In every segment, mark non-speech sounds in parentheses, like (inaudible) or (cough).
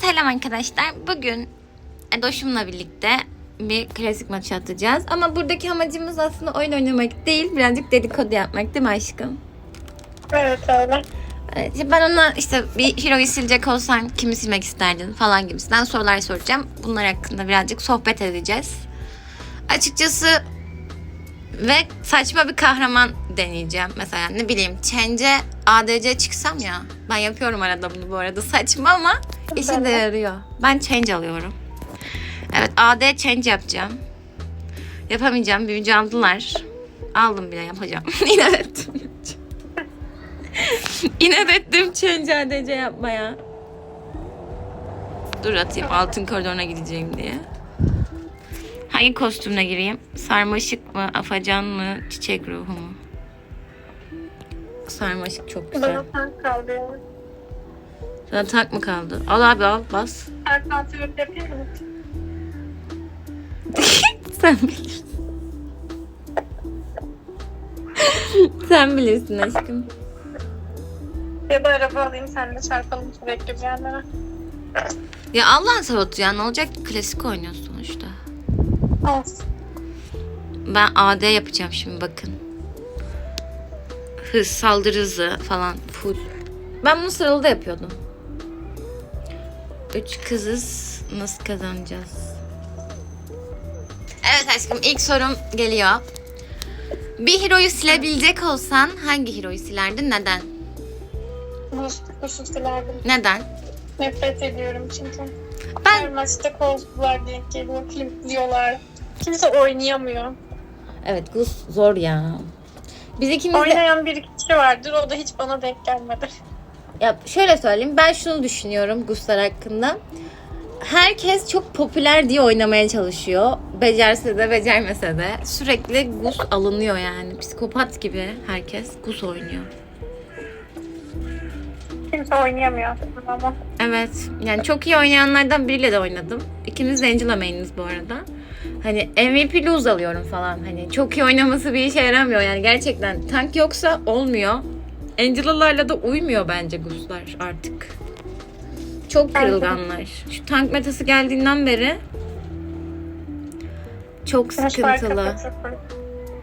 selam arkadaşlar. Bugün Edoş'umla birlikte bir klasik maçı atacağız. Ama buradaki amacımız aslında oyun oynamak değil, birazcık dedikodu yapmak değil mi aşkım? Evet öyle. Evet, Ben ona işte bir hero'yu silecek olsan kimi silmek isterdin falan gibisinden sorular soracağım. Bunlar hakkında birazcık sohbet edeceğiz. Açıkçası ve saçma bir kahraman deneyeceğim. Mesela ne bileyim Change'e ADC çıksam ya. Ben yapıyorum arada bunu bu arada. Saçma ama işe de yarıyor. Ben Change alıyorum. Evet AD Change yapacağım. Yapamayacağım. Büyücü aldılar. Aldım bile yapacağım. (laughs) İnat (laughs) ettim. İnat ettim Change ADC yapmaya. Dur atayım altın koridoruna gideceğim diye. Hangi kostümle gireyim? Sarmaşık mı, afacan mı, çiçek ruhu mu? Sarmaşık çok güzel. Bana tank kaldı ya. Sana tak mı kaldı? Al abi al bas. (laughs) Her kontrol yapayım mı? (laughs) Sen bilirsin. (laughs) Sen bilirsin aşkım. Ya da araba alayım sen de çarpalım sürekli bir yerlere. Ya Allah'ın sabotu ya ne olacak klasik oynuyorsun sonuçta. Olsun. Ben AD yapacağım şimdi bakın. Hız, saldırı hızı falan full. Ben bunu sıralı da yapıyordum. Üç kızız. Nasıl kazanacağız? Evet aşkım ilk sorum geliyor. Bir hero'yu silebilecek olsan hangi hero'yu silerdin? Neden? Buzsuz silerdim. Neden? Nefret ediyorum çünkü. Her Ben maçta kozlular denk geliyor, klipliyorlar. Kimse oynayamıyor. Evet Gus zor ya. Biz ikimiz de... Oynayan bir kişi vardır, o da hiç bana denk gelmedi. Ya şöyle söyleyeyim ben şunu düşünüyorum Guslar hakkında. Herkes çok popüler diye oynamaya çalışıyor. Becerse de becermese de sürekli Gus alınıyor yani. Psikopat gibi herkes Gus oynuyor. Kimse oynayamıyor aslında ama. Evet. Yani çok iyi oynayanlardan biriyle de oynadım. İkimiz de Angela main'iz bu arada. Hani MVP lose alıyorum falan. Hani çok iyi oynaması bir işe yaramıyor yani gerçekten. Tank yoksa olmuyor. Angela'larla da uymuyor bence Guslar artık. Çok kırılganlar. Şu tank metası geldiğinden beri çok sıkıntılı.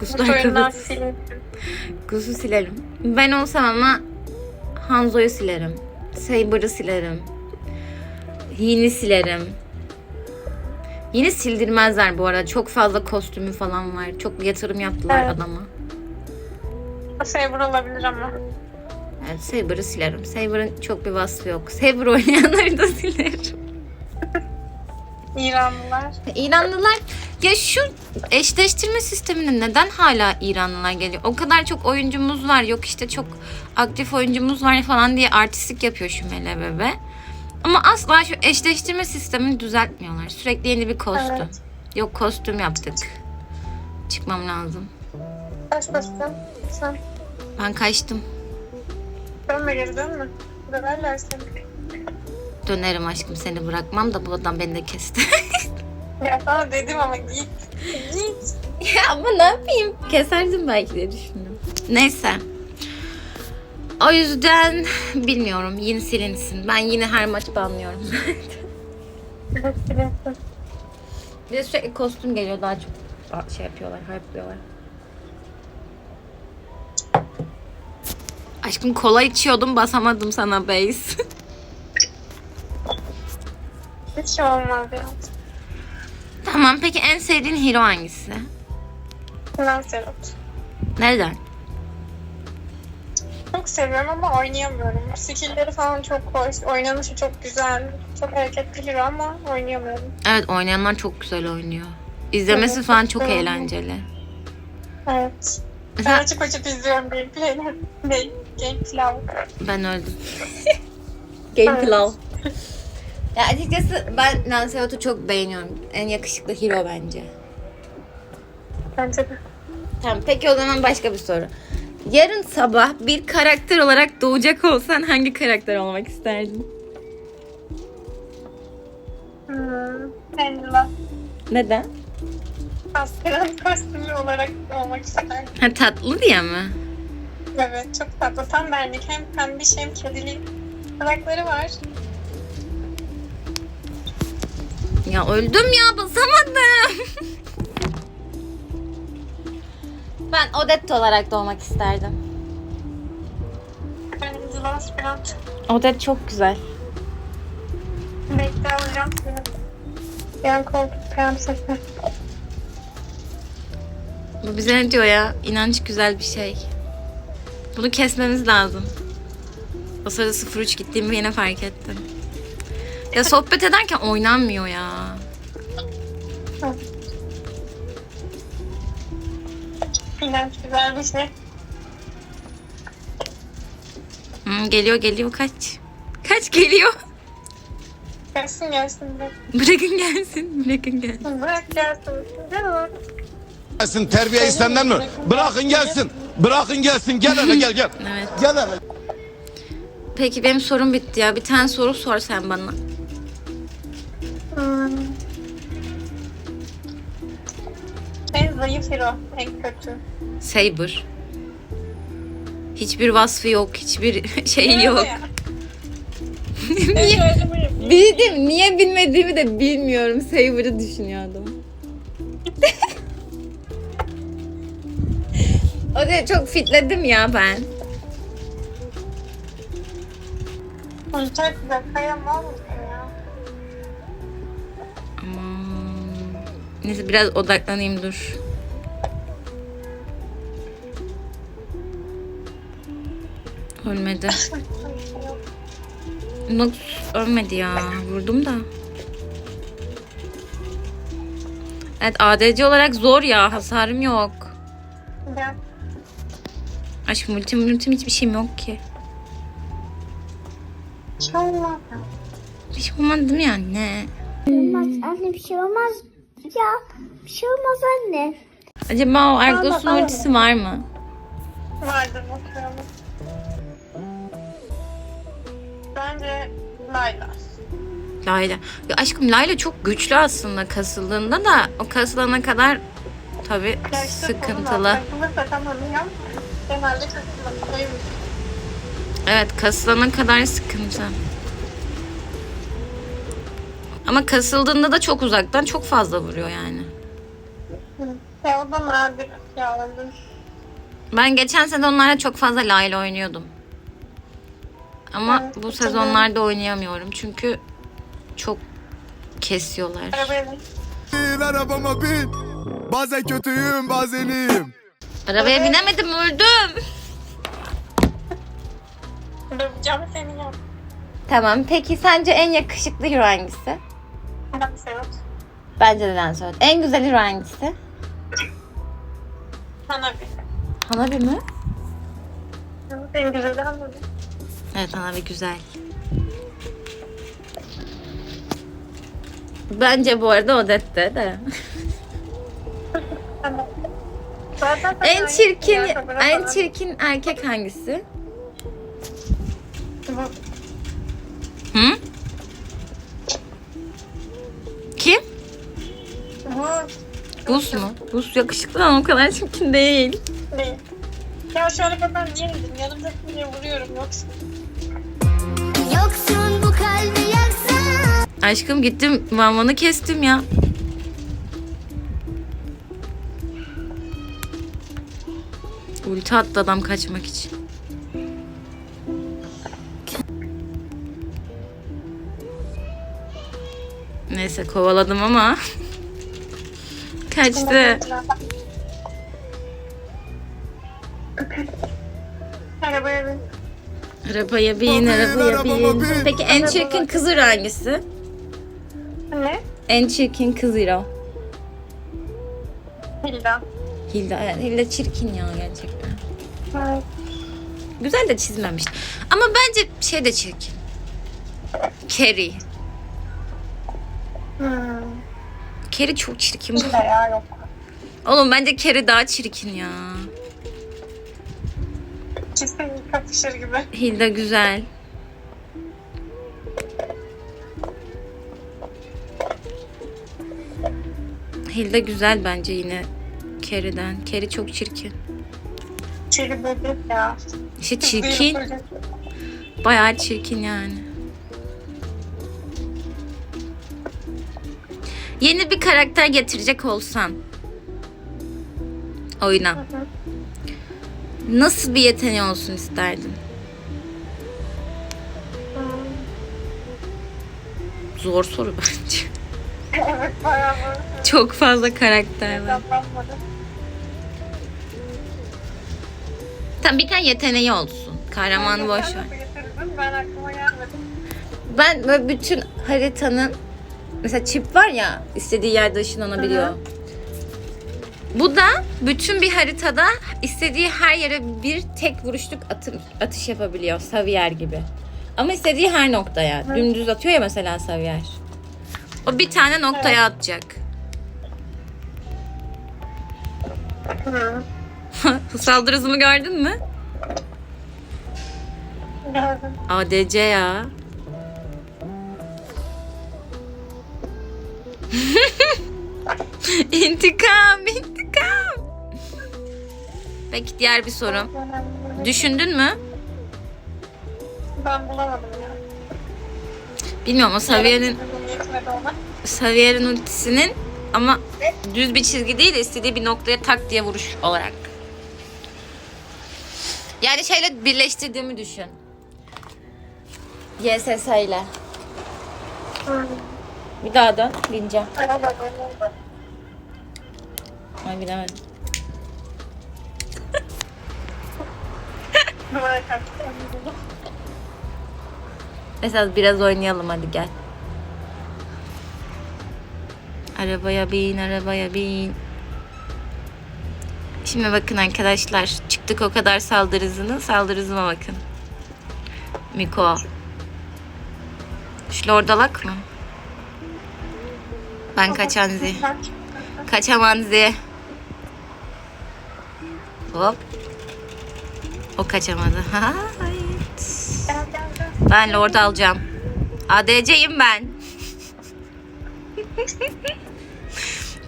Guslar kafası. Gus'u silerim. Ben olsam ama Hanzo'yu silerim. Saber'ı silerim. Yini silerim. Yine sildirmezler bu arada. Çok fazla kostümü falan var. Çok yatırım yaptılar Evet. adama. Saber olabilir ama. Evet Saber'ı silerim. Saber'ın çok bir vasfı yok. Saber oynayanları da silerim. (laughs) İranlılar. İranlılar ya şu eşleştirme sistemine neden hala İranlılar geliyor? O kadar çok oyuncumuz var. Yok işte çok aktif oyuncumuz var falan diye artistik yapıyor şu Mele Bebe. Ama asla şu eşleştirme sistemini düzeltmiyorlar. Sürekli yeni bir kostüm. Evet. Yok kostüm yaptık. Çıkmam lazım. Kaç bastın? Sen Ben kaçtım. dönme geri dönme. Dönerler seni. Dönerim aşkım seni bırakmam da bu adam beni de kesti. (laughs) Ya sana dedim ama git. Git. (laughs) ya ama ne yapayım? Keserdim belki diye düşündüm. Neyse. O yüzden bilmiyorum. Yine silinsin. Ben yine her maç banlıyorum. (laughs) Bir de sürekli kostüm geliyor daha çok şey yapıyorlar, hype'lıyorlar. Aşkım kola içiyordum basamadım sana base. (laughs) Hiç şey olmaz ya. tamam peki en sevdiğin hero hangisi? Lancelot. Neden? Çok seviyorum ama oynayamıyorum. Skill'leri falan çok hoş. Oynanışı çok güzel. Çok hareketli hero ama oynayamıyorum. Evet oynayanlar çok güzel oynuyor. İzlemesi Evet, falan çok çok güzel. eğlenceli. Evet. Ben Mesela açıp açıp izliyorum gameplay'ler. (laughs) Ne? Gameplay. ben öldüm. (laughs) Game Evet. Plan. Ya açıkçası ben Lancelot'u çok beğeniyorum. En yakışıklı hero bence. Bence de. Tamam peki o zaman başka bir soru. Yarın sabah bir karakter olarak doğacak olsan hangi karakter olmak isterdin? Hmm. Angela. Neden? Aspiran kostümü olarak olmak isterdim. Ha tatlı diye mi? Evet çok tatlı. Tam benlik. Hem pembiş hem kedili. Kulakları var. Ya öldüm ya basamadım. (laughs) ben Odette olarak doğmak isterdim. Odette çok güzel. Bekle alacağım seni. Yan koltuk prensesi. Bu bize ne diyor ya? İnanç güzel bir şey. Bunu kesmemiz lazım. O sırada 03 gittiğimi yine fark ettim. Ya sohbet ederken oynanmıyor ya. Güzel bir şey. Hı, geliyor geliyor kaç. Kaç geliyor. Gelsin gelsin bırak. Bırakın gelsin. Bırakın gelsin. Bırak gelsin. Canım. gelsin terbiye istenden mi? Bırakın gelsin. Bırakın gelsin. Gel hele gel gel. Evet. Gel hele. Peki benim sorum bitti ya. Bir tane soru sor sen bana. Zayıf hero. En kötü. Saber. Hiçbir vasfı yok. Hiçbir (laughs) şey yok. (laughs) Niye? Bildim. Niye bilmediğimi de bilmiyorum. Saber'ı düşünüyordum. (laughs) o da çok fitledim ya ben. Kayamam ya? Aman. Neyse biraz odaklanayım dur. Ölmedi. Nox ölmedi ya. Vurdum da. Evet ADC olarak zor ya. Hasarım yok. Gel. Aşkım ultim ultim hiçbir şeyim yok ki. Çalma. Bir şey olmadı değil mi yani? olmaz anne bir şey olmaz ya bir şey olmaz anne. Acaba o Argos'un tamam. ultisi var mı? Vardır bakalım. Bence Layla. Layla. Ya aşkım Layla çok güçlü aslında kasıldığında da o kasılana kadar tabii Ya işte sıkıntılı. Takılırsa tamam ya. Genelde takılmalıymış. Evet kasılana kadar sıkıntı. Ama kasıldığında da çok uzaktan çok fazla vuruyor yani. Ya o da nadir yağlanır. Ben geçen sene onlarla çok fazla Layla oynuyordum. Ama Evet, bu sezonlarda oynayamıyorum çünkü çok kesiyorlar. Arabaya bin. Arabama bin. Bazen kötüyüm bazen iyiyim. Arabaya binemedim öldüm. Döveceğim seni ya. Tamam peki sence en yakışıklı hero hangisi? Seviyorum. Bence de Lancelot. En güzel hero hangisi? Sana bir. Hanabi mi? En güzeli anladım. Evet Hanabi güzel. Bence bu arada Odette de. En çirkin en çirkin erkek hangisi? Hı? Kim? Bu Buz mu? Buz yakışıklı ama o kadar çirkin değil. değil. Ya şu arabadan niye indim? Yanımda niye vuruyorum yoksa? Yoksun bu kalbi yaksan. Aşkım gittim vanvanı kestim ya. Ulti attı adam kaçmak için. Neyse kovaladım ama. (laughs) Kaçtı. Arabaya bin. Arabaya bin, Bin, arabaya bin. Peki en çirkin kız hero hangisi? Ne? En çirkin kız. Hilda. Hilda, evet, Hilda çirkin ya gerçekten. Evet. Güzel de çizmemiş. Ama bence şey de çirkin. Carrie. Hmm. Carrie çok çirkin. Hilda ya yok. Oğlum bence Carrie daha çirkin ya. Kesin kapışır gibi. Hilda güzel. Hilda güzel bence yine Carrie'den. Carrie çok çirkin. Çeli böcek ya. İşte çirkin. Bayağı çirkin yani. Yeni bir karakter getirecek olsan oyuna nasıl bir yeteneği olsun isterdin? Zor soru bence. evet (laughs) bayağı Çok fazla karakter var. Tam bir tane yeteneği olsun. Kahramanı boş ver. Ben aklıma gelmedi. Ben böyle bütün haritanın mesela çip var ya istediği yerde ışınlanabiliyor. Bu da bütün bir haritada istediği her yere bir tek vuruşluk atım, atış yapabiliyor. Saviyer gibi. Ama istediği her noktaya. Dümdüz atıyor ya mesela Saviyer. O bir tane noktaya atacak. (laughs) Saldırı hızımı gördün mü? Gördüm. ADC ya. (laughs) intikam, intikam. Peki diğer bir sorum. Düşündün mü? Ben bulamadım ya. Bilmiyorum o Savier'in. Savier'in ultisinin ama düz bir çizgi değil de istediği bir noktaya tak diye vuruş olarak. Yani şeyle birleştirdiğimi düşün. YSS ile. Bir daha dön. Bineceğim. Ay bilemedim. Numara kaçtı. Esas biraz oynayalım hadi gel. Arabaya bin, arabaya bin. Şimdi bakın arkadaşlar. Çıktık o kadar saldırı hızını. Saldırı hızıma bakın. Miko. Şu lordalak mı? Ben kaçan zi. Kaçaman zi. Hop. O kaçamadı. (laughs) Gel. Ben Lord alacağım. ADC'yim ben. (laughs)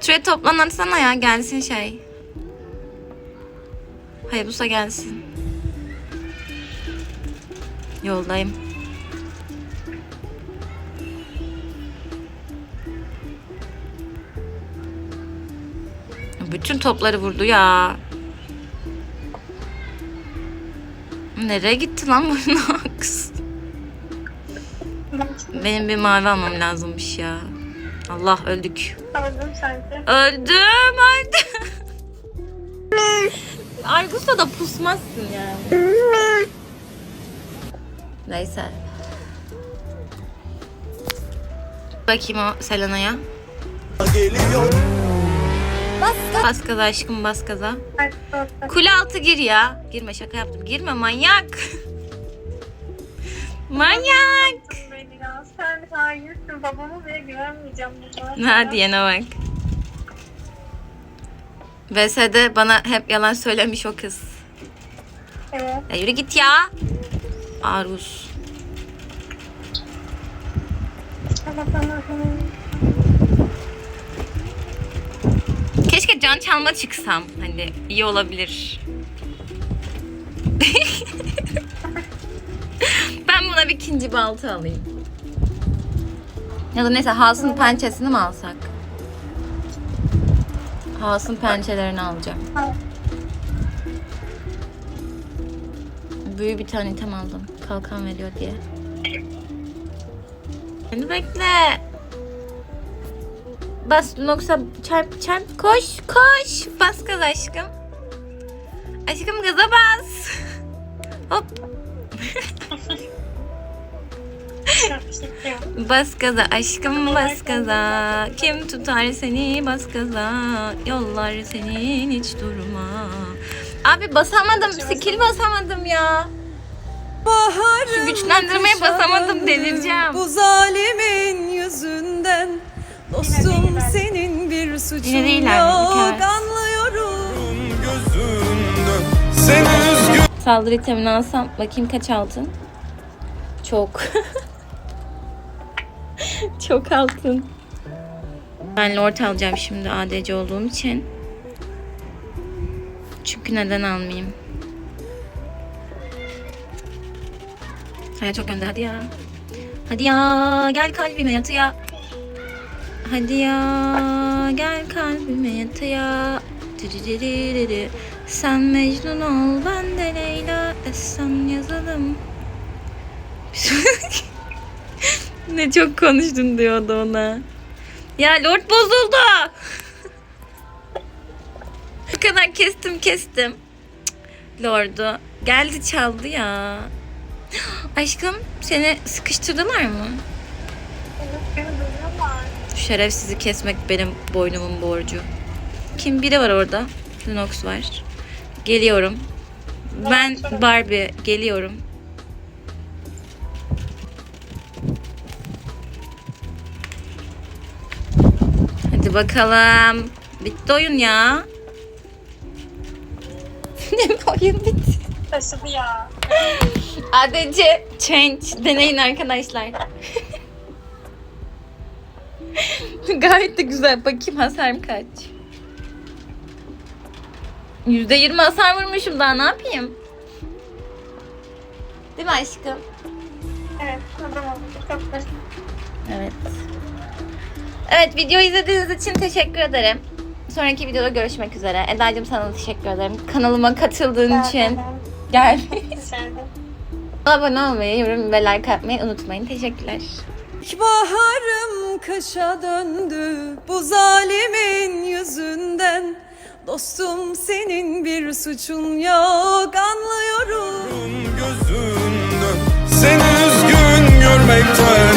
Şuraya toplanansana ya gelsin şey. Hayabusa gelsin. Yoldayım. Bütün topları vurdu ya. Nereye gitti lan bu (laughs) Nox? Benim bir mavi almam lazımmış ya. Allah öldük. Öldüm sanki. Öldüm öldüm. (laughs) Argus'ta da pusmazsın yani. Neyse. Bakayım o Selena'ya. Bas gaza aşkım bas gaza. Kule altı gir ya. Girme şaka yaptım. Girme manyak. (laughs) manyak. Sen hayırsın. Babama bile güvenmeyeceğim bundan. Ha diyene bak. VS'de bana hep yalan söylemiş o kız. Evet. Ya yürü git ya. Aruz. Tamam tamam can çalma çıksam. Hani iyi olabilir. (laughs) ben buna bir ikinci balta alayım. Ya da neyse Haas'ın pençesini mi alsak? Haas'ın pençelerini alacağım. Büyük bir tane item aldım. Kalkan veriyor diye. Beni bekle. Bas yoksa çarp çarp koş koş. Bas gaz aşkım. Aşkım gaza bas. (laughs) Hop (laughs) bas gaza aşkım bas gaza. Kim tutar seni bas gaza. Yollar senin hiç durma. Abi basamadım. Skill basamadım ya. Şu güçlendirmeye basamadım delireceğim. Bu zalimin yüzünden Dostum senin bir suçun yok. Anlıyorum Seni üzgün Saldırı itemini alsam bakayım kaç altın? Çok. (laughs) Çok altın. Ben lord alacağım şimdi ADC olduğum için. Çünkü neden almayayım? Hayat çok önde hadi ya. Hadi ya gel kalbime yatıya. Hadi ya gel kalbime yat ya. Sen Mecnun ol ben de Leyla. Esen yazalım. (laughs) ne çok konuştun diyordu ona. Ya Lord bozuldu. (laughs) Bu kadar kestim kestim. Lord'u. Geldi çaldı ya. (gasps) Aşkım seni sıkıştırdılar mı? Şerefsizi kesmek benim boynumun borcu. Kim biri var orada. Lunox var. Geliyorum. Ben Barbie geliyorum. Hadi bakalım. Bitti oyun ya. (laughs) ne oyun bitti. Taşıdı ya. ADC change deneyin arkadaşlar. (laughs) (laughs) Gayet de güzel. Bakayım hasarım kaç. %20 hasar vurmuşum daha ne yapayım? Değil mi aşkım? Evet. Evet. Evet video izlediğiniz için teşekkür ederim. Sonraki videoda görüşmek üzere. Eda'cığım sana da teşekkür ederim. Kanalıma katıldığın için. (laughs) Gel. Abone olmayı, yorum ve like atmayı unutmayın. Teşekkürler. Baharım kışa döndü bu zalimin yüzünden. Dostum senin bir suçun yok anlıyorum. Gözünden Seni üzgün görmekten